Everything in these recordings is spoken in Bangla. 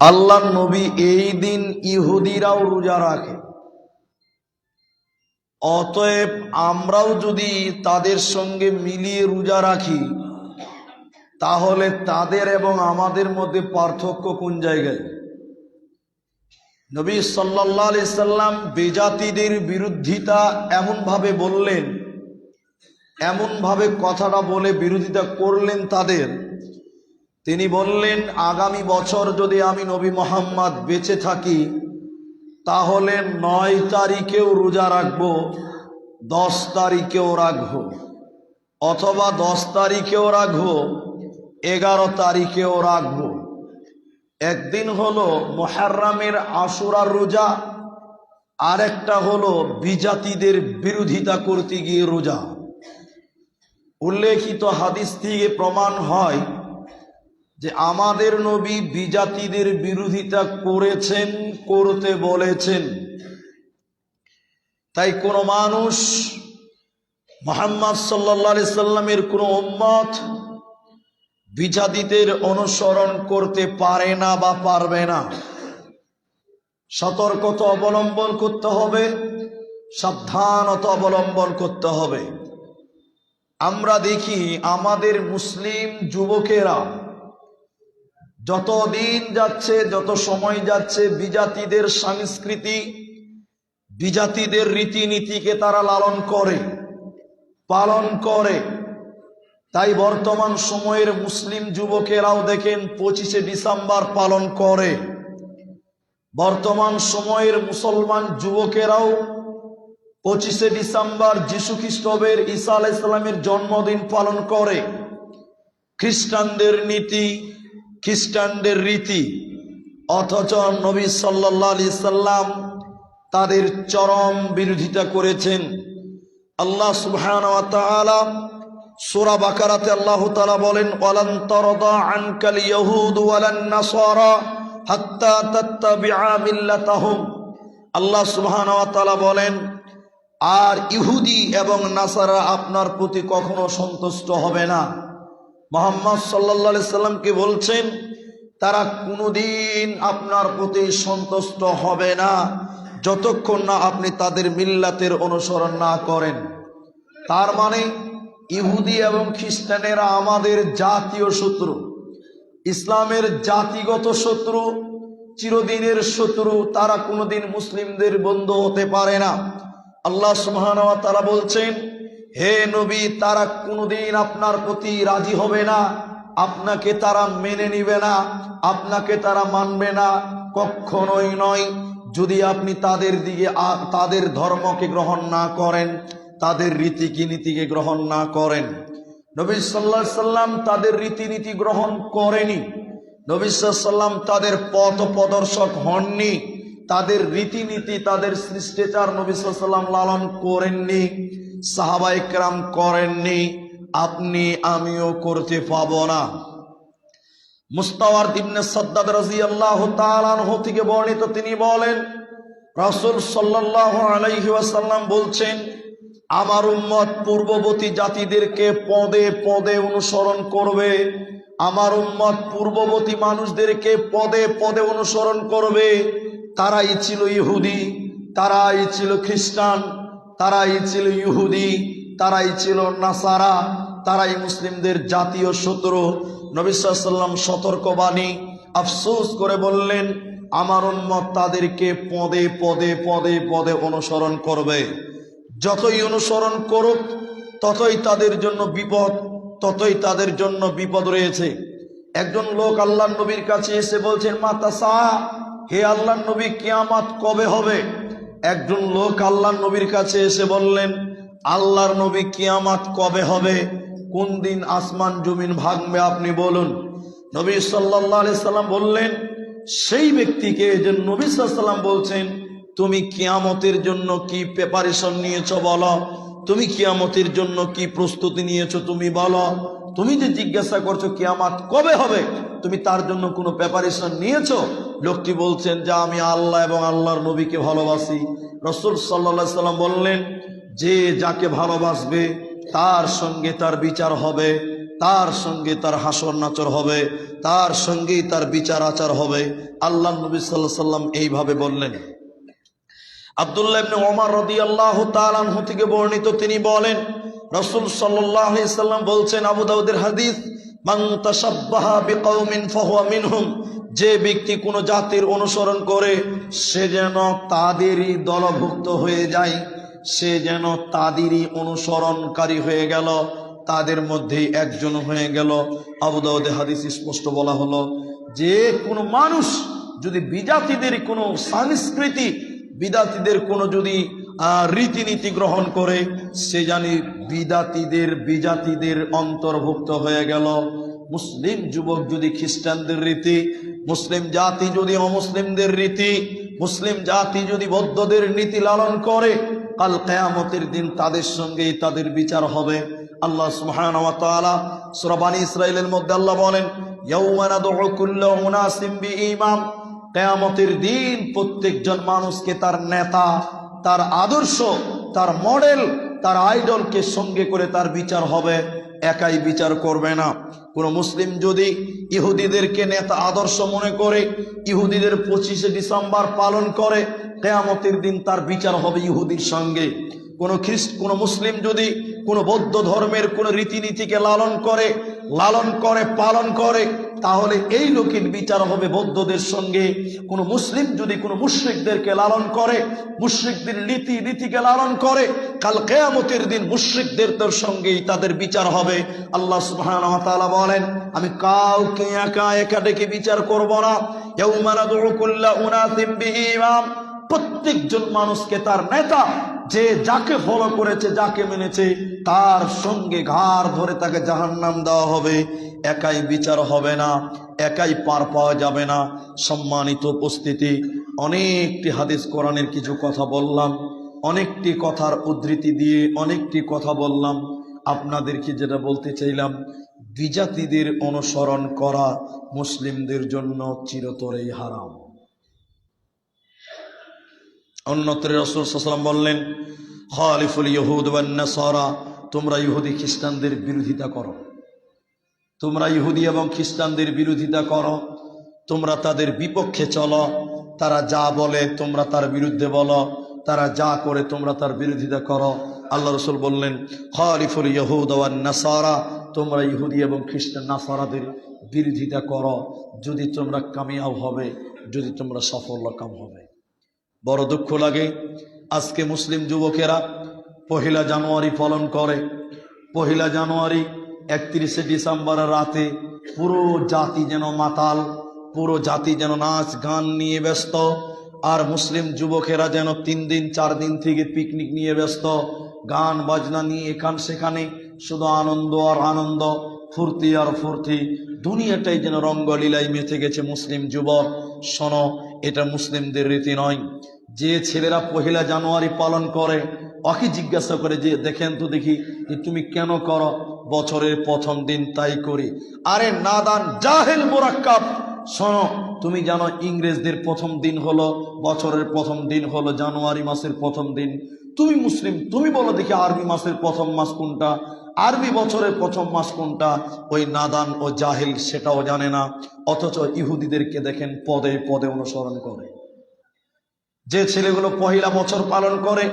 আল্লাহ নবী এই দিন ইহুদিরাও রোজা রাখে। অতএব আমরাও যদি তাদের সঙ্গে মিলিয়ে রোজা রাখি, তাহলে তাদের এবং আমাদের মধ্যে পার্থক্য কোন জায়গায়? নবী সাল্লাহ সাল্লাম বেজাতিদের বিরুদ্ধিতা এমনভাবে বললেন, এমনভাবে কথাটা বলে বিরোধিতা করলেন তাদের। তিনি বললেন, আগামী বছর যদি আমি নবী মোহাম্মদ বেঁচে থাকি, তাহলে নয় তারিখেও রোজা রাখব, দশ তারিখেও রাখব, অথবা দশ তারিখেও রাখব, এগারো তারিখেও রাখব। একদিন হলো মোহার্রামের আশুরার রোজা আর একটা হলো বিজাতিদের বিরোধিতা করতে গিয়ে রোজা। উল্লেখিত হাদিস থেকে প্রমাণ হয় যে আমাদের নবী বিজাতিদের বিরোধিতা করেছেন, করতে বলেছেন। তাই কোনো মানুষ মোহাম্মদ সাল্লা সাল্লামের কোনো উম্মত বিজাতিদের অনুসরণ করতে পারে না বা পারবে না। সতর্কতা অবলম্বন করতে হবে, সাবধানতা অবলম্বন করতে হবে। আমরা দেখি আমাদের মুসলিম যুবকেরা যত দিন যাচ্ছে, যত সময় যাচ্ছে, বিজাতিদের সংস্কৃতি, বিজাতিদের রীতিনীতিকে তারা লালন করে, পালন করে। তাই বর্তমান সময়ের মুসলিম যুবকেরাও দেখেন, পঁচিশে ডিসেম্বর পালন করে। বর্তমান সময়ের মুসলমান যুবকেরাও পঁচিশে ডিসেম্বর যীশু খ্রিস্টবের ঈসা আলাহ ইসলামের জন্মদিন পালন করে। খ্রিস্টানদের নীতি খ্রিস্টানদের রীতি, অথচ নবী সাল্লাহ আলি সাল্লাম তাদের চরম বিরোধিতা করেছেন। আল্লাহ সুবহান সোরা বাকারাতে আল্লাহ তালা বলেন, ওয়ালান তরদা আনকাল মিল্লাতাহুম। আল্লাহ সুবহান বলেন, আর ইহুদি এবং নাসারা আপনার প্রতি কখনো সন্তুষ্ট হবে না। মোহাম্মদ সাল্লা সাল্লামকে বলছেন? তারা কোনোদিন আপনার প্রতি সন্তুষ্ট হবে না, যতক্ষণ না আপনি তাদের মিল্লাতের অনুসরণ না করেন। তার মানে ইহুদি এবং খ্রিস্টানেরা আমাদের জাতীয় শত্রু, ইসলামের জাতিগত শত্রু, চিরদিনের শত্রু, তারা কোনোদিন মুসলিমদের বন্ধু হতে পারে না। আল্লাহ সুবহান তারা বলছেন হে নবী, তারা কোনোদিন আপনার প্রতি রাজি হবে না। আপনাকে তারা মেনে নিবে না, আপনাকে তারা মানবে না, কখনোই নয়। যদি আপনি তাদের দিকে তাদের ধর্মকে গ্রহণ না করেন, তাদের রীতিকে নীতিকে গ্রহণ না করেন। নবী সাল্লাহ সাল্লাম তাদের রীতিনীতি গ্রহণ করেনি। নবী সাল্লাম তাদের পথ প্রদর্শক হননি। তাদের রীতিনীতি, তাদের সৃষ্টিচার নবী সাল্লাম লালন করেননি। সাহাবাইকরাম করেননি, আপনি আমিও করতে পাব না। মুস্তাওয়ার ইবনে সাদ্দাদ রাদিয়াল্লাহু তাআলা আনহু থেকে বর্ণিত তিনি বলেন, রাসূল সাল্লাল্লাহু আলাইহি ওয়াসাল্লাম বলছেন, আমার উম্মত পূর্ববর্তী জাতিদেরকে পদে পদে অনুসরণ করবে। আমার উম্মত পূর্ববর্তী মানুষদেরকে পদে পদে অনুসরণ করবে। তারাই ছিল ইহুদি, তারাই ছিল খ্রিস্টান তারাই ছিল ইহুদি, তারাই ছিল নাসারা, তারাই মুসলিমদের জাতীয় শত্রু। নবিসাল্লাম সতর্কবাণী আফসোস করে বললেন, আমার উন্মত তাদেরকে পদে পদে পদে পদে অনুসরণ করবে। যতই অনুসরণ করুক, ততই তাদের জন্য বিপদ, ততই তাদের জন্য বিপদ রয়েছে। একজন লোক আল্লাহ নবীর কাছে এসে বলছেন মাতা সাহা হে আল্লাহ নবী, কিয়ামাত কবে হবে? একজন লোক আল্লাহ নবীর কাছে এসে বললেন, আল্লাহর নবী কিয়ামাত কবে হবে? কোন দিন আসমান জমিন ভাঙবে আপনি বলুন। নবী সাল্লাহ সাল্লাম বললেন, সেই ব্যক্তিকে যে নবী সাল্লাম বলছেন, তুমি কিয়ামতের জন্য কি প্রিপারেশন নিয়েছো বলো? তুমি কিয়ামতের জন্য কি প্রস্তুতি নিয়েছো তুমি বলো? তুমি যে জিজ্ঞাসা করছ কিয়ামাত কবে হবে, তুমি তার জন্য কোনো প্রিপারেশন নিয়েছো? লোকটি বলছেন যে, আমি আল্লাহ এবং আল্লাহর নবীকে ভালোবাসি। রসুল সাল্লা সাল্লাম বললেন, যে যাকে ভালোবাসবে, তার সঙ্গে তার বিচার হবে, তার সঙ্গে তার হাসর নাচর হবে, তার সঙ্গেই তার বিচার আচার হবে। আল্লাহ নবী সাল্লাহ সাল্লাম এইভাবে বললেন। আব্দুল্লাহ বর্ণিত তিনি বলেন বলছেন, আবু দাউদের যে ব্যক্তি কোনো জাতির অনুসরণ করে, সে যেন তাদেরই দলভুক্ত হয়ে যায়, সে যেন তাদেরই অনুসরণকারী হয়ে গেল, তাদের মধ্যেই একজন হয়ে গেল। আবু দাউদে হাদিস স্পষ্ট বলা হলো, যে কোনো মানুষ যদি বিজাতিদের কোনো সংস্কৃতি বিদাতিদের কোনো যদি রীতিনীতি গ্রহণ করে, সে জানি বিদাতিদের বিজাতিদের অন্তর্ভুক্ত হয়ে গেল। মুসলিম যুবক যদি খ্রিস্টানদের রীতি, মুসলিম জাতি যদি অমুসলিমদের রীতি, মুসলিম জাতি যদি বৌদ্ধদের নীতি লালন করে, কাল কেয়ামতের দিন তাদের সঙ্গেই তাদের বিচার হবে। আল্লাহ সুবহানাহু ওয়া তাআলা সূরা বানী ইসরাইলের মধ্যে আল্লাহ বলেন বিঈমাম কেয়ামতের দিন প্রত্যেকজন মানুষকে তার নেতা, তার আদর্শ, তার মডেল, তার আইডলকে সঙ্গে করে তার বিচার হবে। একাই বিচার করবে না। কোনো মুসলিম যদি ইহুদিদেরকে নেতা আদর্শ মনে করে, ইহুদিদের পঁচিশে ডিসেম্বর পালন করে, কেয়ামতের দিন তার বিচার হবে ইহুদির সঙ্গে। কোনো খ্রিস্ট, কোনো মুসলিম যদি কোনো বৌদ্ধ ধর্মের কোনো রীতিনীতিকে লালন করে লালন করে, পালন করে তাহলে এই লোকের বিচার হবে বৌদ্ধদের সঙ্গে। কোনো মুসলিম যদি কোনো মুশ্রিকদেরকে লালন করে, মুশ্রিকদের নীতি নীতিকে লালন করে, কাল কেয়ামতের দিন মুশ্রিকদের তোর সঙ্গেই তাদের বিচার হবে। আল্লাহ তাআলা বলেন, আমি কাউকে একা একা ডেকে বিচার করব না। প্রত্যেকজন মানুষকে তার নেতা, যে যাকে ফলো করেছে, যাকে মেনেছে, তার সঙ্গে ঘাড় ধরে তাকে জাহান্নাম দেওয়া হবে। একাই বিচার হবে না, একাই পার পাওয়া যাবে না। সম্মানিত উপস্থিতি, অনেকটি হাদিস কোরআনের কিছু কথা বললাম, অনেকটি কথার উদ্ধৃতি দিয়ে অনেকটি কথা বললাম। আপনাদেরকে যেটা বলতে চাইলাম বিজাতিদের অনুসরণ করা মুসলিমদের জন্য চিরতরেই হারাম। অন্যত্র রসুল সাল্লাম বললেন, খালিফুল ইহুদ নাসারা, তোমরা ইহুদি খ্রিস্টানদের বিরোধিতা করো। তোমরা ইহুদি এবং খ্রিস্টানদের বিরোধিতা করো, তোমরা তাদের বিপক্ষে চলো, তারা যা বলে তোমরা তার বিরুদ্ধে বলো, তারা যা করে তোমরা তার বিরোধিতা করো। আল্লাহ রসুল বললেন, খালিফুল ইহুদ নাসারা তোমরা ইহুদি এবং খ্রিস্টান নাসারাদের বিরোধিতা করো, যদি তোমরা কামিয়াব হবে, যদি তোমরা সফল কাম হবে। বড় দুঃখ লাগে, আজকে মুসলিম যুবকেরা পহিলা জানুয়ারি পালন করে। পহিলা জানুয়ারি একত্রিশে ডিসেম্বরের রাতে পুরো জাতি যেন মাতাল, পুরো জাতি যেন নাচ গান নিয়ে ব্যস্ত, আর মুসলিম যুবকেরা যেন তিন দিন, চার দিন থেকে পিকনিক নিয়ে ব্যস্ত, গান, বাজনা নিয়ে এখান সেখানে, শুধু আনন্দ আর আনন্দ, ফুর্তি আর ফুর্তি। দুনিয়াটাই যেন রঙ্গলীলায় মেতে গেছে মুসলিম যুবক। শোনো, এটা মুসলিমদের রীতি নয়। যে ছেলেরা পহিলা জানুয়ারি পালন করে, ওকে জিজ্ঞাসা করে যে, দেখেন তো দেখি, যে তুমি কেন করো? বছরের প্রথম দিন তাই করি। আরে নাদান, জাহেল মোরাক্কাব। শোনো, তুমি জানো ইংরেজদের প্রথম দিন হলো, বছরের প্রথম দিন হলো জানুয়ারি মাসের প্রথম দিন। তুমি মুসলিম, তুমি বলো দেখি আরবি মাসের প্রথম মাস কোনটা? আরবি বছরের প্রথম মাস কোনটা? ওই নাদান ও জাহিল সেটাও জানে না, অথচ ইহুদিদেরকে দেখেন পদে পদে অনুসরণ করে। যে ছেলেগুলো পহিলা বছর পালন করে,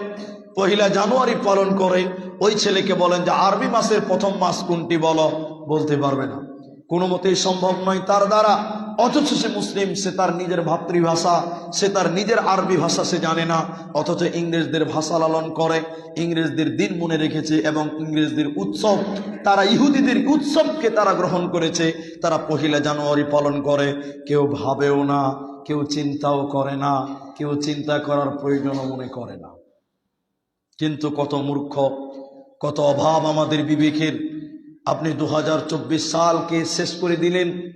পহিলা জানুয়ারি পালন করে ওই ছেলেকে বলেন যে, আরবি মাসের প্রথম মাস কোনটি বলো? বলতে পারবে না। কোনো মতেই সম্ভব নয় তার দ্বারা। অথচ সে মুসলিম, সে তার নিজের ভাতৃভাষা, সে তার নিজের আরবি ভাষা সে জানে না। অথচ ইংরেজদের ভাষা লালন করে, ইংরেজদের দিন মনে রেখেছে এবং ইংরেজদের উৎসব, তারা ইহুদিদের উৎসবকে তারা গ্রহণ করেছে। তারা পহিলা জানুয়ারি পালন করে। কেউ ভাবেও না, কেউ চিন্তাও করে না, কেউ চিন্তা করার প্রয়োজনও মনে করে না। কিন্তু কত মূর্খ কত অভাব আমাদের বিবেকের। আপনি দু হাজার চব্বিশ সালকে শেষ করে দিলেন।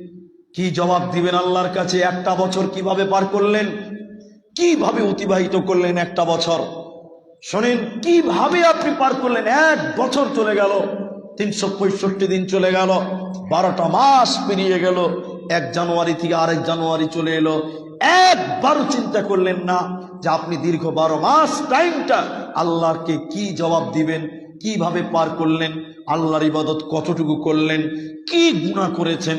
কি জবাব দিবেন আল্লাহর কাছে? একটা বছর কীভাবে পার করলেন? কীভাবে অতিবাহিত করলেন একটা বছর? শোনেন, কীভাবে আপনি পার করলেন? এক বছর চলে গেল, তিনশো পঁয়ষট্টি দিন চলে গেল, বারোটা মাস পেরিয়ে গেল, এক জানুয়ারি থেকে আরেক জানুয়ারি চলে এলো। একবারও চিন্তা করলেন না যে আপনি দীর্ঘ বারো মাস টাইমটা আল্লাহকে কি জবাব দিবেন? কীভাবে পার করলেন? আল্লাহর ইবাদত কতটুকু করলেন? কি গুণা করেছেন?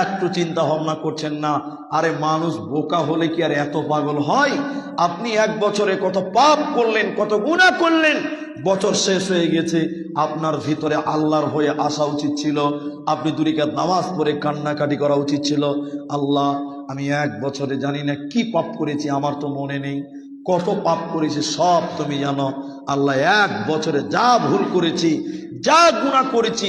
একটু চিন্তা ভাবনা করছেন না। আরে মানুষ বোকা হলে কি আর এত পাগল হয়? আপনি এক বছরে কত পাপ করলেন, কত গুণা করলেন? বছর শেষ হয়ে গেছে। আপনার ভিতরে আল্লাহর হয়ে আসা উচিত ছিল। আপনি দুরিকাত নামাজ পড়ে কান্নাকাটি করা উচিত ছিল। আল্লাহ, আমি এক বছরে জানি না কি পাপ করেছি, আমার তো মনে নেই। কত পাপ করেছি সব তুমি জানো। আল্লাহ এক বছরে যা ভুল করেছি, যা গুণা করেছি,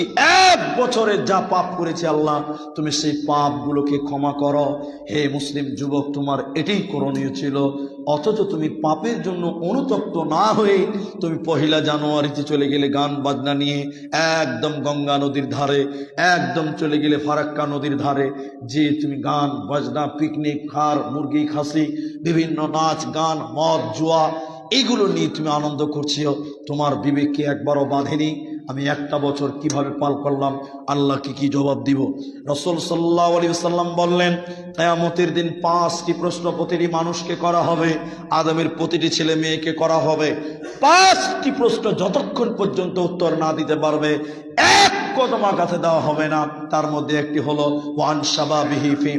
এক বছরে যা পাপ করেছি আল্লাহ, তুমি সেই পাপগুলোকে ক্ষমা করো। হে মুসলিম যুবক, তোমার এটাই করণীয় ছিল অথচ তুমি পাপের জন্য অনুতপ্ত না হয়ে তুমি পহিলা জানুয়ারিতে চলে গেলে গান বাজনা নিয়ে একদম গঙ্গা নদীর ধারে, একদম চলে গেলে ফারাক্কা নদীর ধারে, যে তুমি গান, বাজনা পিকনিক খার, মুরগি, খাসি, বিভিন্ন নাচ, গান, মদ, জুয়া, এগুলো নিয়ে তুমি আনন্দ করছ তোমার বিবেককে একবারও বাঁধেনি। আমি একটা বছর কীভাবে পাল করলাম? আল্লাহকে কি জবাব দিব? রসুল সাল্লাহ আলী সাল্লাম বললেন, কেয়ামতের দিন পাঁচটি প্রশ্ন প্রতিটি মানুষকে করা হবে। আদমের প্রতিটি ছেলে মেয়েকে করা হবে। পাঁচটি প্রশ্ন যতক্ষণ পর্যন্ত উত্তর না দিতে পারবে, এক কদম আঘাতে দেওয়া হবে না। তার মধ্যে একটি হলো, ওয়ান শাবাবিহি ফি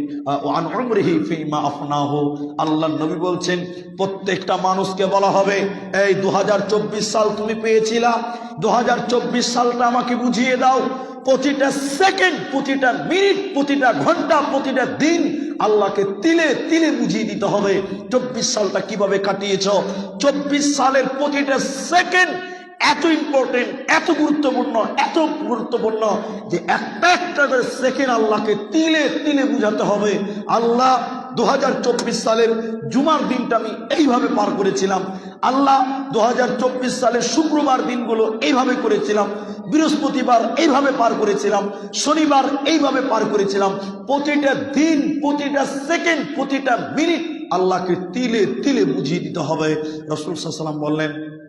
ওয়ান উমরিহি ফিমা আফনাহু। আল্লাহ নবী বলছেন, প্রত্যেকটা মানুষকে বলা হবে, এই দুহাজার চব্বিশ সাল তুমি পেয়েছিলা, দুহাজার চব্বিশ সালটা আমাকে বুঝিয়ে দাও। প্রতিটা সেকেন্ড, প্রতিটা মিনিট, প্রতিটা ঘণ্টা, প্রতিটা দিন আল্লাহকে তিলে তিলে বুঝিয়ে দিতে হবে। চব্বিশ সালটা কীভাবে কাটিয়েছ? চব্বিশ সালের প্রতিটা সেকেন্ড এত ইম্পর্টেন্ট এত গুরুত্বপূর্ণ এত গুরুত্বপূর্ণ যে একটা একটা করে সেকেন্ড আল্লাহকে তিলে তিলে বুঝাতে হবে। আল্লাহ দু সালের জুমার দিনটা আমি এইভাবে পার করেছিলাম। আল্লাহ দু সালের শুক্রবার দিনগুলো এইভাবে করেছিলাম। বৃহস্পতিবার এইভাবে পার করেছিলাম। শনিবার এইভাবে পার করেছিলাম। প্রতিটা দিন, প্রতিটা সেকেন্ড প্রতিটা মিনিট আল্লাহকে তিলে তিলে বুঝিয়ে দিতে হবে। রসুল সাল্লাম বললেন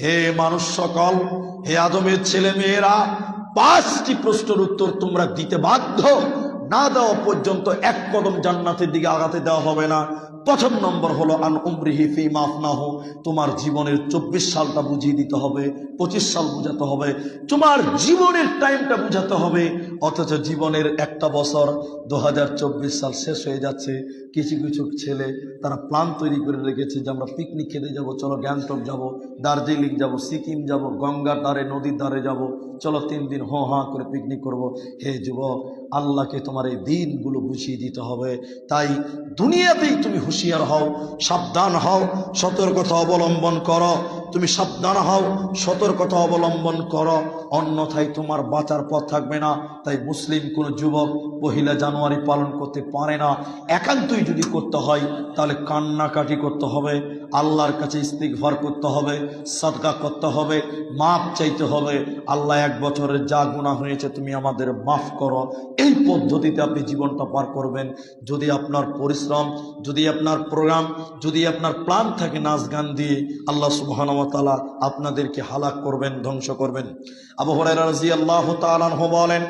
হে মানুষ সকল, হে আদমের পাঁচটি প্রশ্নের উত্তর তোমরা দিতে বাধ্য। না দেওয়া পর্যন্ত এক কদম জান্নাতের দিকে আগাতে দেওয়া হবে না। প্রথম নম্বর হলো, আন উমরিহি ফি মাফনাহ তোমার জীবনের চব্বিশ সালটা বুঝিয়ে দিতে হবে, পঁচিশ সাল বুঝাতে হবে, তোমার জীবনের টাইমটা বুঝাতে হবে, অথচ জীবনের একটা বছর দু হাজার চব্বিশ সাল শেষ হয়ে যাচ্ছে, কিছু কিছু ছেলে তারা প্ল্যান তৈরি করে রেখেছে যে আমরা পিকনিক খেতে যাব, চলো গ্যাংটক যাব, দার্জিলিং যাব, সিকিম যাব, গঙ্গার ধারে, নদীর ধারে যাব, চলো তিন দিন হো হাঁ করে পিকনিক করব। হে যুবক, আল্লাহকে তোমার এই দিনগুলো বুঝিয়ে দিতে হবে, তাই দুনিয়াতেই তুমি হুঁশিয়ার হও সাবধান হও সতর্কতা অবলম্বন করো। তুমি সাবধান হও সতর্কতা অবলম্বন করো। অন্যথায় তোমার বাঁচার পথ থাকবে না। তাই মুসলিম কোনো যুবক পহিলা জানুয়ারি পালন করতে পারে না। একান্তই যদি করতে হয়, তাহলে কান্নাকাটি করতে হবে, আল্লাহর কাছে ইস্তিকভার করতে হবে, সদকা করতে হবে, মাপ চাইতে হবে, আল্লাহ এক বছরের যা গুণা হয়েছে তুমি আমাদের মাফ করো। এই পদ্ধতিতে আপনি জীবনটা পার করবেন। যদি আপনার পরিশ্রম, যদি আপনার প্রোগ্রাম, যদি আপনার প্ল্যান থাকে নাচ গান দিয়ে, আল্লাহ সুবাহানতালা আপনাদেরকে হালাক করবেন, ধ্বংস করবেন। আবু হরাই রাজি আল্লাহ তালাহ বলেন,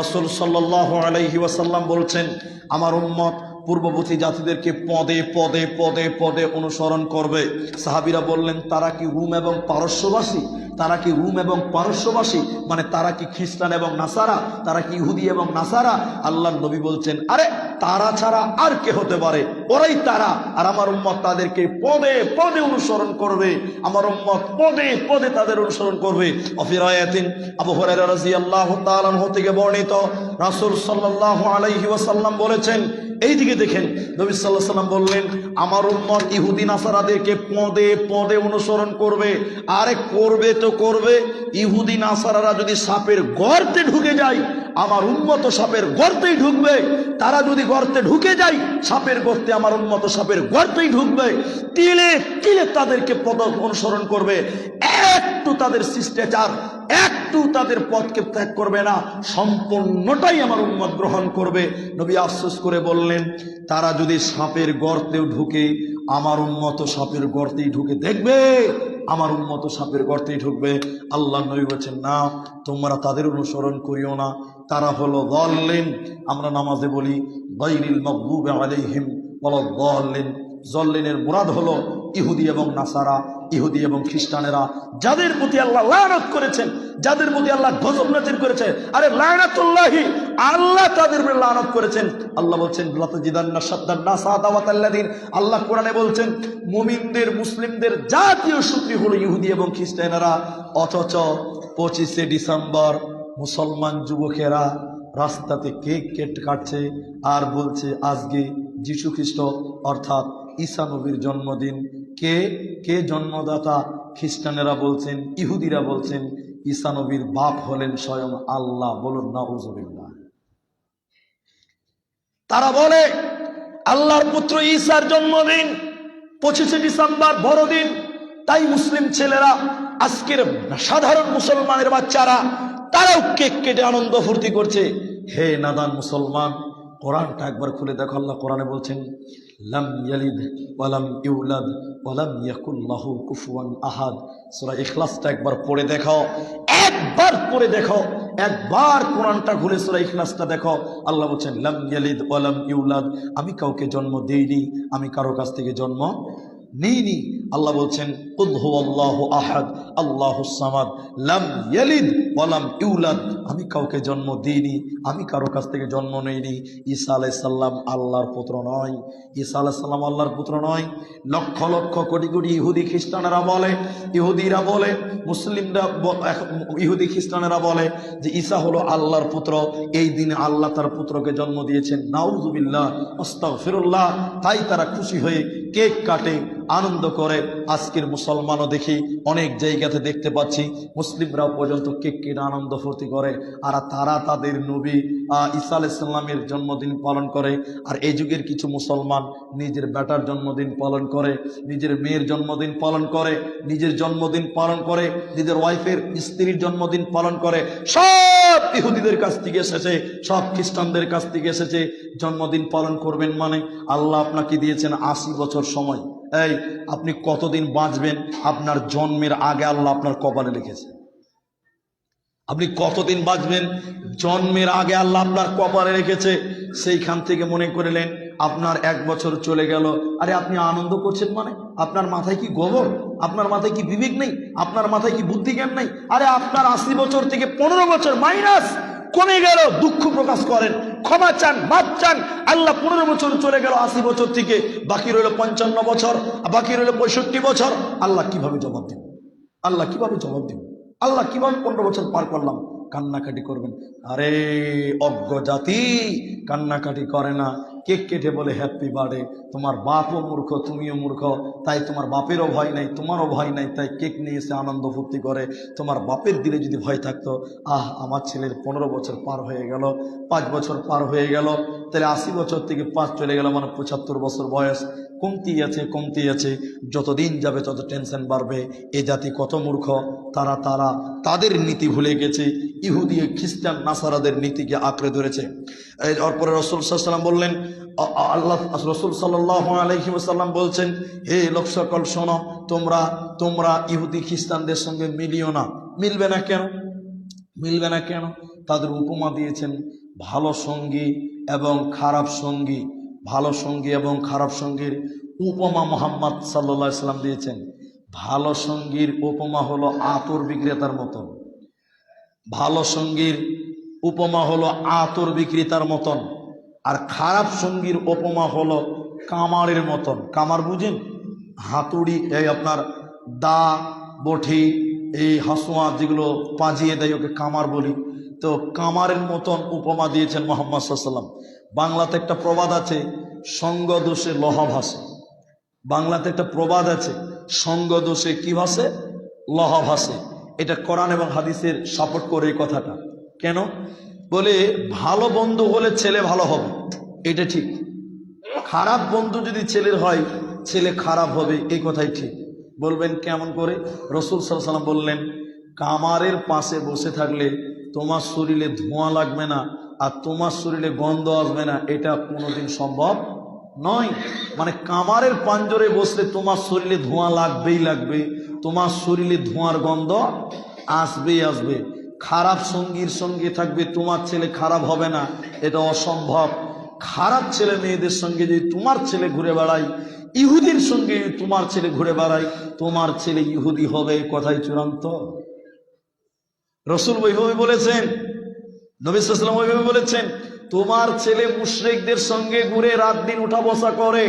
রসুল সাল্লাহ আলাইহি ওয়াসাল্লাম বলছেন, আমার উম্মত পূর্ববর্তী জাতিদেরকে পদে পদে পদে পদে অনুসরণ করবে। সাহাবিরা বললেন, তারা কি রুম এবং পারস্যবাসী? তারা কি রুম এবং পারস্যবাসী? মানে তারা কি খ্রিস্টান এবং নাসারা? তারা কি ইহুদি এবং নাসারা? আল্লাহ নবী বলছেন, আরে তারা ছাড়া আর কে হতে পারে? ওরাই তারা। আর আমার উম্মত তাদেরকে পদে পদে অনুসরণ করবে। আমার উম্মত পদে পদে তাদের অনুসরণ করবে। অফিরায়াতিন আবু হুরায়রা রাদিয়াল্লাহু তাআলা থেকে বর্ণিত রাসূল সাল্লাল্লাহু আলাইহি ওয়াসাল্লাম বলেছেন এই দিকে দেখেন, নবী সাল্লাহ সাল্লাম বললেন, আমার উম্মত ইহুদি, নাসারাদেরকে পদে পদে অনুসরণ করবে। আরে করবে তো করবে। ইহুদি, নাসারারা যদি সাপের গর্তে ঢুকে যায়, আমার উন্মত সাপের গর্তেই ঢুকবে। তারা যদি গর্তে ঢুকে যায়, সাপের গর্তে আমার উন্মত সাপের গর্তেই ঢুকবে। তিলে তিলে তাদেরকে পদ অনুসরণ করবে। একটু তাদের শিষ্টাচার, একটু তাদের পথকে ত্যাগ করবে না। সম্পূর্ণটাই আমার উন্মত গ্রহণ করবে। নবী আফসোস করে বললেন, তারা যদি সাপের গর্তেও ঢুকে, আমার উন্মত সাপের গর্তেই ঢুকে দেখবে। আমার উন্মত সাপের গর্তেই ঢুকবে। আল্লাহ নবী বলছেন, না, তোমরা তাদের অনুসরণ করিও না। তারা হলো দলেন আমরা নামাজে বলি গৈরিল মকবুব আলাইহিম বল জল্লিনের মুরাদ হলো ইহুদি এবং নাসারা, ইহুদি এবং খ্রিস্টানেরা, যাদের প্রতি আল্লাহ লায়নত করেছেন, যাদের প্রতি আল্লাহ গজব নাজির করেছে। আরে লায়নাতুল্লাহি, আল্লাহ তাদের উপরে লায়নত করেছেন। আল্লাহ বলছেন আল্লাহ কোরআনে বলছেন, মুমিনদের, মুসলিমদের জাতীয় শক্তি হলো ইহুদি এবং খ্রিস্টানেরা। অথচ পঁচিশে ডিসেম্বর মুসলমান যুবকেরা রাস্তাতে কেক কেট কাটছে আর বলছে, আজকে খ্রিস্ট অর্থাৎ ঈসা নবীর জন্মদিন। কে কে জন্মদাতা খ্রিস্টানেরা বলছেন, ইহুদিরা বলছেন, ঈসা নবীর বাপ হলেন স্বয়ং আল্লাহ বলুন না উজবিল্লাহ তারা বলে, আল্লাহর পুত্র ঈসার জন্মদিন, পঁচিশে ডিসেম্বর বড়দিন। তাই মুসলিম ছেলেরা, আজকের সাধারণ মুসলমানের বাচ্চারা, তারাও কেক কেটে আনন্দ ফুর্তি করছে। হে নাদান মুসলমান কোরআনটা একবার খুলে দেখো, আল্লাহ কোরআনে বলছেন, লাম ইয়ালিদ ওয়ালাম ইউলাদ ওয়ালাম ইয়াকুল্লাহু কুফুয়ান আহাদ। সূরা ইখলাসটা একবার পড়ে দেখাও একবার পড়ে দেখো, একবার কোরআনটা ঘুরে সূরা ইখলাসটা দেখো। আল্লাহ বলছেন, লাম ইয়ালিদ ওয়ালাম ইউলাদ, আমি কাউকে জন্ম দেইনি, আমি কারও কাছ থেকে জন্ম নেইনি। আল্লাহ বলছেন হুয়াল্লাহু আহাদ আল্লাহুস সামাদ, লাম ওয়ালাম আমি কাউকে জন্ম দিইনি, আমি কারও কাছ থেকে জন্ম নেইনি। ঈসা আলাইহিস সালাম আল্লাহর পুত্র নয়। ঈসা আলাইহিস সালাম আল্লাহর পুত্র নয়। লক্ষ লক্ষ কোটি কোটি ইহুদি খ্রিস্টানেরা বলে, ইহুদিরা বলে, মুসলিমরা ইহুদি খ্রিস্টানেরা বলে যে ঈসা হলো আল্লাহর পুত্র, এই দিনে আল্লাহ তার পুত্রকে জন্ম দিয়েছেন। নাউজুবিল্লাহ, আস্তাগফিরুল্লাহ। তাই তারা খুশি হয়ে কেক কাটে আনন্দ করে। আজকের মুসলমানও দেখি অনেক জায়গাতে দেখতে পাচ্ছি মুসলিমরাও পর্যন্ত কেক কেটে আনন্দ ফুর্তি করে। আর তারা তাদের নবী ঈসা আলাইসাল্লামের জন্মদিন পালন করে। আর এই যুগের কিছু মুসলমান নিজের বেটার জন্মদিন পালন করে, নিজের মেয়ের জন্মদিন পালন করে, নিজের জন্মদিন পালন করে, নিজের ওয়াইফের স্ত্রীর জন্মদিন পালন করে। সব ইহুদিদের কাছ থেকে এসেছে, সব খ্রিস্টানদের কাছ থেকে এসেছে। জন্মদিন পালন করবেন মানে আল্লাহ আপনাকে দিয়েছেন আশি বছর সময়। এই, আপনি কতদিন বাঁচবেন? আপনার জন্মের আগে আল্লাহ আপনার কপালে লিখেছে। আপনি কতদিন বাঁচবেন? জন্মের আগে আল্লাহ আপনার কপালে রেখেছে সেইখান থেকে মনে করিলেন আপনার এক বছর চলে গেল। আরে, আপনি আনন্দ করছেন মানে? আপনার মাথায় কি গোবর? আপনার মাথায় কি বিবেক নেই? আপনার মাথায় কি বুদ্ধি জ্ঞান নেই? আরে, আপনার আশি বছর থেকে পনেরো বছর মাইনাস কমে গেল, দুঃখ প্রকাশ করেন, ক্ষমা চান মাপ চান। আল্লাহ পনেরো বছর চলে গেল, আশি বছর থেকে। বাকি রইল পঞ্চান্ন বছর বাকি রইল পঁয়ষট্টি বছর। আল্লাহ কীভাবে জবাব দেব? আল্লাহ কীভাবে জবাব দেব? আল্লাহ কীভাবে পনেরো বছর পার করলাম? কান্নাকাটি করবেন। আরে, অজ্ঞ জাতি, কান্নাকাটি করে না। কেক কেটে বলে হ্যাপি বার্থডে তোমার বাপও মূর্খ, তুমিও মূর্খ, তাই তোমার বাপেরও ভয় নাই, তোমারও ভয় নাই, তাই কেক নিয়ে এসে আনন্দ ফুর্তি করে, তোমার বাপের দিলে যদি ভয় থাকতো, আহ, আমার ছেলের পনেরো বছর পার হয়ে গেল, পাঁচ বছর পার হয়ে গেল, তাহলে আশি বছর থেকে পাঁচ চলে গেল মানে পঁচাত্তর বছর বয়স কমতি আছে কমতি আছে। যতদিন যাবে তত টেনশন বাড়বে। এ জাতি কত মূর্খ, তারা তারা তাদের নীতি ভুলে গেছে। ইহুদি, খ্রিস্টান, নাসারাদের নীতিকে আঁকড়ে ধরেছে। এই অরপরে রসুল সাল্লাম বললেন আল্লাহ, রসুল সাল্লাহ আলহিমসাল্লাম বলছেন, হে লোক সকল শোনো, তোমরা তোমরা ইহুদি, খ্রিস্টানদের সঙ্গে মিলিও না। মিলবে না কেন? মিলবে না কেন? তাদের উপমা দিয়েছেন, ভালো সঙ্গী এবং খারাপ সঙ্গী। ভালো সঙ্গী এবং খারাপ সঙ্গীর উপমা মোহাম্মদ সাল্লা সাল্লাম দিয়েছেন। ভালো সঙ্গীর উপমা হলো আতর বিক্রেতার মতন ভালো সঙ্গীর উপমা হলো আতর বিক্রেতার মতন। আর খারাপ সঙ্গীর উপমা হলো কামারের মতন। কামার বুঝেন? হাতুড়ি, এই আপনার দা, বঠি, এই হাসুয়া যেগুলো পাজিয়ে দেয় ওকে কামার বলি। তো কামারের মতন উপমা দিয়েছেন মোহাম্মদ সাল্লাম। বাংলাতে একটা প্রবাদ আছে সঙ্গ দোষে লোহা ভাসে। বাংলাতে একটা প্রবাদ আছে সঙ্গ দোষে কি ভাসে? লহা ভাসে। এটা কোরআন এবং হাদিসের সাপোর্ট করে এই কথাটা। কেন? বলে ভালো বন্ধু হলে ছেলে ভালো হবে। এটা ঠিক। খারাপ বন্ধু যদি ছেলের হয়, ছেলে খারাপ হবে, এই কথাই ঠিক। বলবেন কেমন করে? রসুল সাল্লাম বললেন, কামারের পাশে বসে থাকলে তোমার শরীরে ধোঁয়া লাগবে না আর তোমার শরীরে গন্ধ আসবে না, এটা কোনোদিন সম্ভব নয়। মানে কামারের পাঞ্জরে বসলে তোমার শরীরে ধোঁয়া লাগবেই লাগবে, তোমার শরীরে ধোঁয়ার গন্ধ আসবেই আসবে। খারাপ সঙ্গীর সঙ্গে থাকবে, তোমার ছেলে খারাপ হবে না, এটা অসম্ভব। খারাপ ছেলে মেয়েদের সঙ্গে যদি তোমার ছেলে ঘুরে বেড়ায়, ইহুদির সঙ্গে তোমার ছেলে ঘুরে বেড়ায়, তোমার ছেলে ইহুদি হবে কথাই চূড়ান্ত। রসুল বৈভবী বলেছেন নবিসাম ওইভাবে বলেছেন, তোমার ছেলে মুশরিকদের সঙ্গে ঘুরে রাত দিন উঠা বসা করে,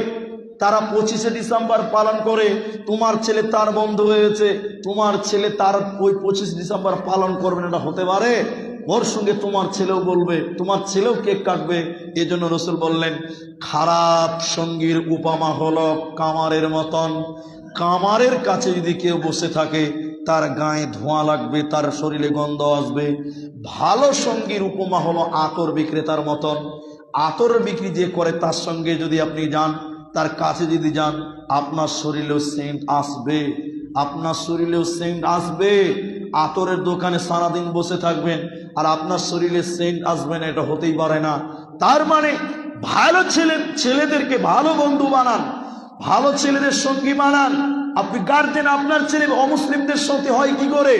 তারা পঁচিশে ডিসেম্বর পালন করে, তোমার ছেলে তার বন্ধ হয়েছে, তোমার ছেলে তার ওই পঁচিশ ডিসেম্বর পালন করবে না, এটা হতে পারে? ওর সঙ্গে তোমার ছেলেও বলবে, তোমার ছেলেও কেক কাটবে। এজন্য রসুল বললেন, খারাপ সঙ্গীর উপমা হলো কামারের মতন। কামারের কাছে যদি কেউ বসে থাকে তার গায়ে ধোঁয়া লাগবে, তার শরীরে গন্ধ আসবে। ভালো সঙ্গীর উপমা হলো আতর বিক্রেতার মতন। আতর বিক্রি যে করে তার সঙ্গে যদি আপনি যান, তার কাছে যদি যান, আপনার শরীরেও সেন্ট আসবে। আপনার শরীরেও সেন্ট আসবে। আতরের দোকানে সারাদিন বসে থাকবেন আর আপনার শরীরে সেন্ট আসবে না, এটা হতেই পারে না। তার মানে ভালো ছেলে ছেলেদেরকে ভালো বন্ধু বানান, ভালো ছেলেদের সঙ্গী বানান। আপনি গার্জেন আপনার ছেলে অমুসলিমদের সাথে হয় কি করে?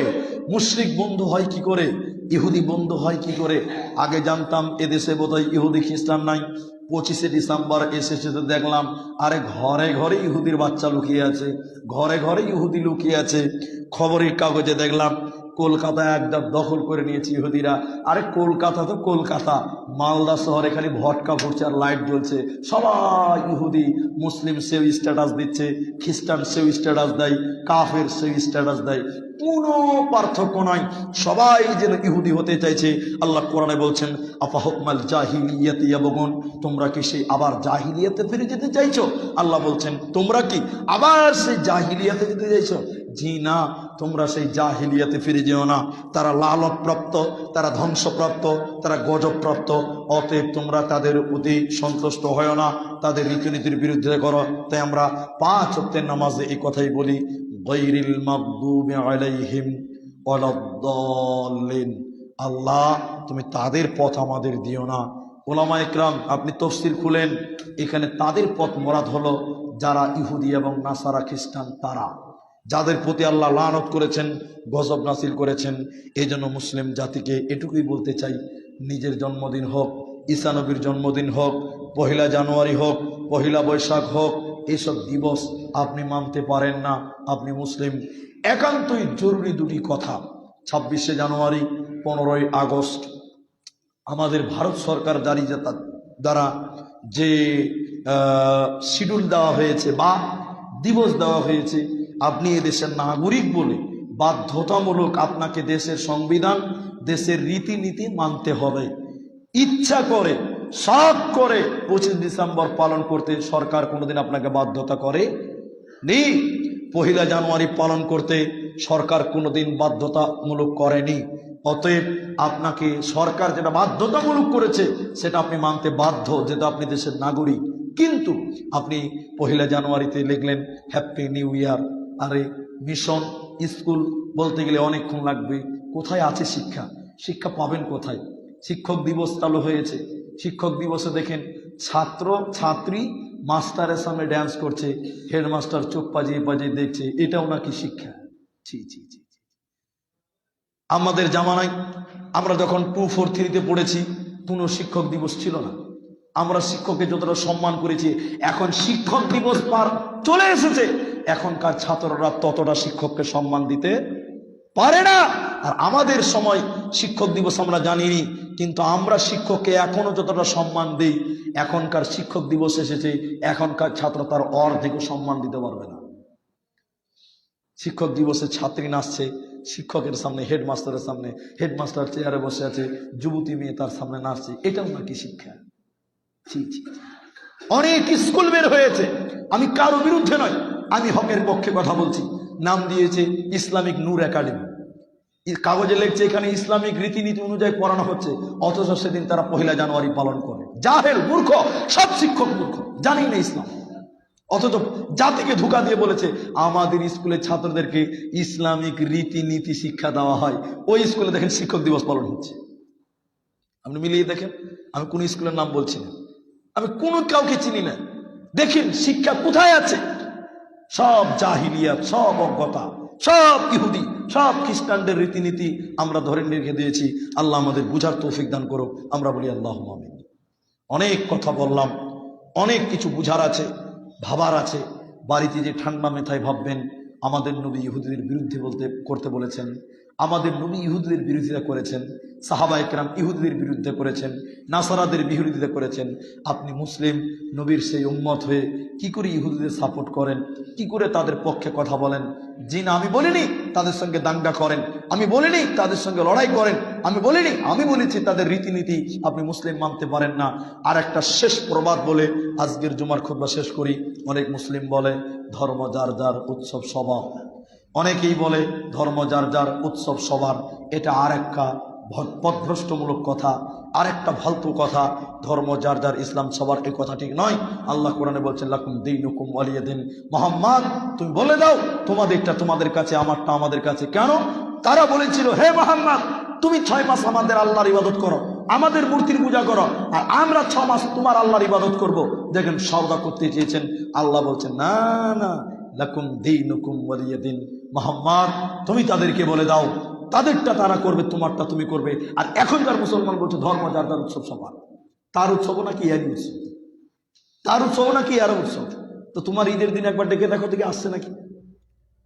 মুশরিক বন্ধু হয় কি করে? ইহুদি বন্ধু হয় কি করে? আগে জানতাম এদেশে বোধহয় ইহুদি খ্রিস্টান নাই। পঁচিশে ডিসেম্বর এসেছে তো দেখলাম, আরে ঘরে ঘরে ইহুদির বাচ্চা লুকিয়ে আছে, ঘরে ঘরে ইহুদি লুকিয়ে আছে। খবরের কাগজে দেখলাম কলকাতায় একদম দখল করে নিয়েছে ইহুদিরা। আরে কলকাতা তো কলকাতা। মালদা শহরে খালি ভটকা ভরছে আর লাইট জ্বলছে। সবাই ইহুদি, মুসলিম সেও স্ট্যাটাস দিচ্ছে, খ্রিস্টান সেও স্ট্যাটাস দেয়, কাফের সেও স্ট্যাটাস দেয়। কোনো পার্থক্য নয় সবাই যেন ইহুদি হতে চাইছে, আল্লাহ কোরআনে বলছেন আফাহকমাল জাহিলিয়াতে ইয়াবগুন? তোমরা কি সেই আবার জাহিলিয়াতে ফিরে যেতে চাইছো? আল্লাহ বলছেন, তোমরা কি আবার সেই জাহিলিয়াতে যেতে চাইছো? জি না, তোমরা সেই জাহিলিয়াতে ফিরে যেও না। তারা লালনপ্রাপ্ত তারা ধ্বংসপ্রাপ্ত, তারা গজবপ্রাপ্ত। অতএব তোমরা তাদের প্রতি সন্তুষ্ট হয় না। তাদের রীতিনীতির বিরুদ্ধে করো। তাই আমরা পাঁচ হত্যের নামাজে এই কথাই বলি গৈরিল মাকদুবি আলাইহিম আল্লাহ, তুমি তাদের পথ আমাদের দিও না। ওলামা একরাম, আপনি তফসির খুলেন। এখানে তাদের পথ মরাদ হলো যারা ইহুদি এবং নাসারা খ্রিস্টান, তারা। যাদের প্রতি আল্লাহ লানত করেছেন, গজব নাসিল করেছেন এই জন্য মুসলিম জাতিকে এটুকুই বলতে চাই, নিজের জন্মদিন হোক ঈসানবীর জন্মদিন হোক, পহিলা জানুয়ারি হোক, পহিলা বৈশাখ হোক এইসব দিবস আপনি মানতে পারেন না। আপনি মুসলিম। একান্তই জরুরি দুটি কথা। ছাব্বিশে জানুয়ারি, পনেরোই আগস্ট। আমাদের ভারত সরকার জারি দ্বারা যে শিডিউল দেওয়া হয়েছে বা দিবস দেওয়া হয়েছে, আপনি এদেশের নাগরিক বলে বাধ্যতামূলক আপনাকে দেশের সংবিধান, দেশের রীতিনীতি মানতে হবে। ইচ্ছা করে শখ করে পঁচিশ ডিসেম্বর পালন করতে সরকার কোনোদিন আপনাকে বাধ্যতা করে নেই পহিলা জানুয়ারি পালন করতে সরকার কোনোদিন বাধ্যতামূলক করেনি। অতএব আপনাকে সরকার যেটা বাধ্যতামূলক করেছে, সেটা আপনি মানতে বাধ্য যেটা আপনি দেশের নাগরিক। কিন্তু আপনি পহিলা জানুয়ারিতে লিখলেন হ্যাপি নিউ ইয়ার আরে মিশন স্কুল বলতে গেলে অনেকক্ষণ লাগবে। কোথায় আছে শিক্ষা? শিক্ষা পাবেন কোথায়? শিক্ষক দিবস চালু হয়েছে। শিক্ষক দিবসে দেখেন ছাত্র, ছাত্রী মাস্টারের সামনে ড্যান্স করছে হেডমাস্টার চোখ পাজিয়ে পাজিয়ে দেখছে, এটাও নাকি শিক্ষা। জি জি জি। আমাদের জামানায় আমরা যখন টু ফোর থ্রিতে পড়েছি, কোনো শিক্ষক দিবস ছিল না। আমরা শিক্ষককে যতটা সম্মান করেছি, এখন শিক্ষক দিবস পার চলে এসেছে। এখনকার ছাত্ররা ততটা শিক্ষককে সম্মান দিতে পারে না। আর আমাদের সময় শিক্ষক দিবস আমরা জানিনি কিন্তু আমরা শিক্ষককে এখনও যতটা সম্মান দিই, এখনকার শিক্ষক দিবস এসেছে, এখনকার ছাত্র তার অর্ধেকও সম্মান দিতে পারবে না। শিক্ষক দিবসে ছাত্রী নাচছে, শিক্ষকের সামনে, হেডমাস্টারের সামনে, হেডমাস্টার চেয়ারে বসে আছে, যুবতী মেয়ে তার সামনে নাচছে, এটাও নাকি শিক্ষা। অনেক স্কুল বের হয়েছে, আমি কারও বিরুদ্ধে নয়, আমি হকের পক্ষে কথা বলছি। নাম দিয়েছে ইসলামিক নূর একাডেমি। কাগজে লেখছে এখানে ইসলামিক রীতিনীতি অনুযায়ী পড়ানো হচ্ছে। অথচ সেদিন তারা পহিলা জানুয়ারি পালন করে। জাহেল, মূর্খ, সব শিক্ষক মূর্খ জানি না ইসলাম। অথচ জাতিকে ধোকা দিয়ে বলেছে, আমাদের স্কুলের ছাত্রদেরকে ইসলামিক রীতিনীতি শিক্ষা দেওয়া হয়। ওই স্কুলে দেখেন শিক্ষক দিবস পালন হচ্ছে। আপনি মিলিয়ে দেখেন, আমি কোন স্কুলের নাম বলছি না। আমি কোনো কাউকে চিনি না। দেখেন শিক্ষা কোথায় আছে? সব জাহিলিয়াত, সব অজ্ঞতা, সব ইহুদি। সব খ্রিস্টানদের রীতিনীতি আমরা ধরে রেখে দিয়েছি। আল্লাহ আমাদের বুঝার তৌফিক দান করো আমরা বলি আল্লাহ মামিন অনেক কথা বললাম, অনেক কিছু বুঝার আছে, ভাবার আছে। বাড়িতে যে ঠান্ডা মেথায় ভাববেন আমাদের নবী ইহুদিদের বিরুদ্ধে বলতে, করতে বলেছেন। আমাদের নবী ইহুদিদের বিরোধিতা করেছেন। সাহাবা একরাম ইহুদিদের বিরুদ্ধে করেছেন। নাসারাদের বিরোধিতা করেছেন। আপনি মুসলিম, নবীর সেই উম্মত হয়ে কি করে ইহুদিদের সাপোর্ট করেন? কি করে তাদের পক্ষে কথা বলেন? জি না আমি বলিনি, তাদের সঙ্গে দাঙ্গা করেন। আমি বলিনি, তাদের সঙ্গে লড়াই করেন। আমি বলিনি, আমি বলেছি তাদের রীতিনীতি আপনি মুসলিম মানতে পারেন না। আর একটা শেষ প্রবাদ বলে আজকের জুমার খুদ্া শেষ করি। অনেক মুসলিম বলে ধর্ম যার যার উৎসব স্বভাব অনেকেই বলে ধর্ম যার যার উৎসব সবার এটা আর একটা পথভ্রষ্টমূলক কথা আর একটা ফালতু কথা। ধর্ম যার যার ইসলাম সবার এই কথা ঠিক নয়। আল্লাহ কোরআনে বলছেন, লাকুম দিন হুকুম আলিয়া দিন মোহাম্মদ। তুমি বলে দাও, তোমাদেরটা তোমাদের কাছে, আমারটা আমাদের কাছে। কেন? তারা বলেছিল, হে মোহাম্মদ, তুমি ছয় মাস আমাদের আল্লাহর ইবাদত করো। আমাদের মূর্তির পূজা করো। আর আমরা ছ মাস তোমার আল্লাহর ইবাদত করব। দেখেন সওদা করতে চেয়েছেন। আল্লাহ বলছেন, না না, লাকুম দিন আলিয়া দিন মোহাম্মদ, তুমি তাদেরকে বলে দাও। তাদেরটা তারা করবে, তোমারটা তুমি করবে। আর এখনকার মুসলমান বলছে, ধর্ম, যার যার উৎসব সবার তার উৎসবও নাকি ইয়ারই উৎসব? তার উৎসবও নাকি ইয়ার উৎসব? তো তোমার ঈদের দিন একবার ডেকে দেখো থেকে আসছে নাকি।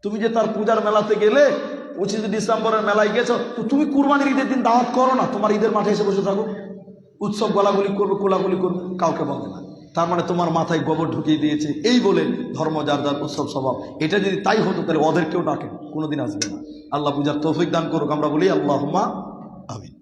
তুমি যে তার পূজার মেলাতে গেলে পঁচিশে ডিসেম্বরের মেলায় গেছো, তো তুমি কুরবানির ঈদের দিন দাওয়াত করো না, তোমার ঈদের মাঠে এসে বসে থাকো। উৎসব গলাগুলি করবে কোলাগুলি করবে, কাউকে বলে না। তার মানে তোমার মাথায় গোবর ঢুকিয়ে দিয়েছে, এই বলে ধর্ম, যার যার উৎসব, স্বভাব। এটা যদি তাই হতো, তাহলে ওদেরকেও ডাকে কোনোদিন আসবে না। আল্লাহ পূজার তৌফিক দান করুক, আমরা বলি আল্লাহ আমিন।